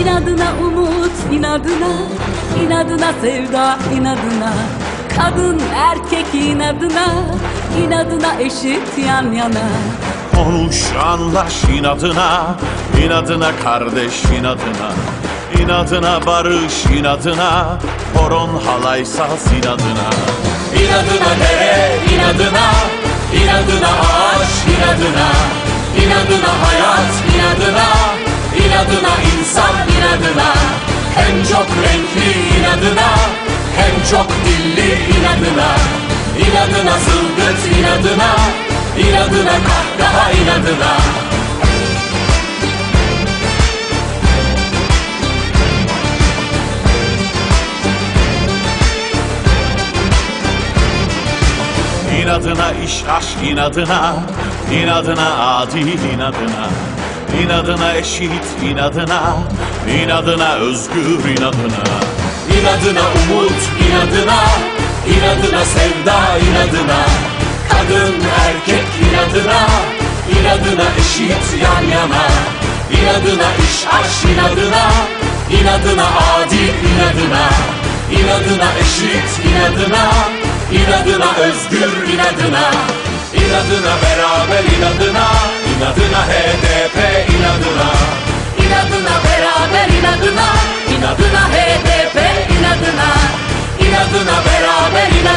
İnadına umut, inadına, inadına sevda, inadına. Kadın erkek inadına, inadına eşit yan yana. Konuş anlaş inadına inadına kardeş inadına İnadına barış inadına Horon halay saz inadına İnadına dere, inadına, inadına ağaç, inadına, inadına hayat, çok renkli inadına, hem çok dilli inadına, inadına zılgıt inadına, inadına kahkaha inadına. İnadına iş aşk inadına inadına adil inadına İnadına eşit inadına inadına özgür inadına. İnadına umut, inadına, inadına sevda, inadına. Kadın, erkek inadına, inadına eşit yan yana. İnadına iş aş inadına, inadına adil inadına. İnadına eşit inadına, inadına özgür inadına. İnadına beraber inadına, inadına HDP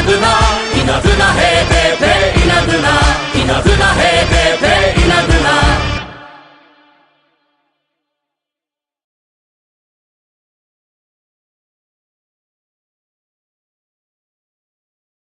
ズな稲ズへヘーペーペー稲ズ稲ズ